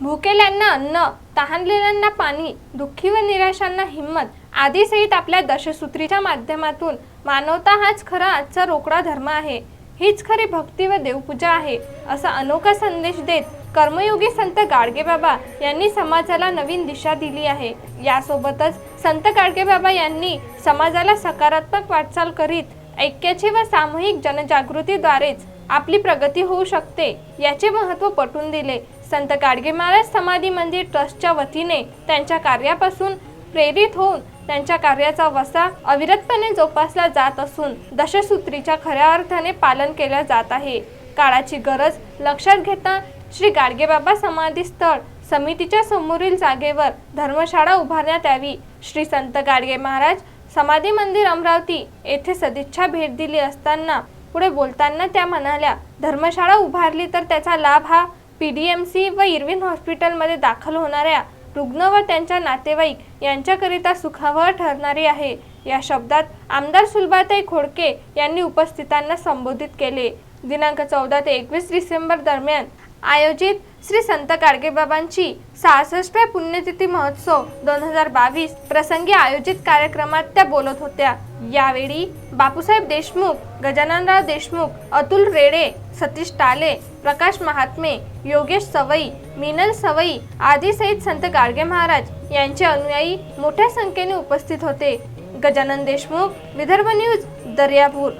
भुकेल्यांना अन्न तहानलेल्यांना पाणी दुःखी व निराशांना हिंमत आदी सहित आपल्या दशसूत्रीच्या माध्यमातून मानवता हाच खरा आजचा रोकडा धर्म आहे. हीच खरी भक्ती व देवपूजा आहे असा अनोखा संदेश देत कर्मयोगी संत गाडगेबाबा यांनी समाजाला नवीन दिशा दिली आहे. यासोबतच संत गाडगेबाबा यांनी समाजाला सकारात्मक वाटचाल करीत ऐक्याची व सामूहिक जनजागृतीद्वारेच आपली प्रगती होऊ शकते याचे महत्त्व पटवून दिले. संत गाडगे महाराज समाधी मंदिर ट्रस्टच्या वतीने त्यांच्या कार्यापासून प्रेरित होऊन त्यांच्या कार्याचा वसा अविरतपणे जोपासला जात असून दशसूत्रीच्या खऱ्या अर्थाने पालन केले जात आहे. काळाची गरज लक्षात घेता श्री गाडगेबाबा समाधी स्थळ समितीच्या समोरील जागेवर धर्मशाळा उभारण्यात यावी. श्री संत गाडगे महाराज समाधी मंदिर अमरावती येथे सदिच्छा भेट दिली असताना पुढे बोलताना त्या म्हणाल्या धर्मशाळा उभारली तर त्याचा लाभ हा पी डी एम सी व इरविन हॉस्पिटलमध्ये दाखल होणाऱ्या रुग्ण व त्यांच्या नातेवाईक यांच्याकरिता सुखावह ठरणारी आहे. या शब्दात आमदार सुलभाताई खोडके यांनी उपस्थितांना संबोधित केले. दिनांक चौदा ते एकवीस डिसेंबर दरम्यान आयोजित श्री संत गाडगेबाबांची सहासष्टव्या पुण्यतिथी महोत्सव दोन हजार बावीस प्रसंगी आयोजित कार्यक्रमात त्या बोलत होत्या. यावेळी बापूसाहेब देशमुख गजाननराव देशमुख अतुल रेडे सतीश टाले प्रकाश महात्मे योगेश सवई मिनल सवई आदी सहित संत गाडगे महाराज यांचे अनुयायी मोठ्या संख्येने उपस्थित होते. गजानन देशमुख विदर्भ न्यूज दर्यापूर.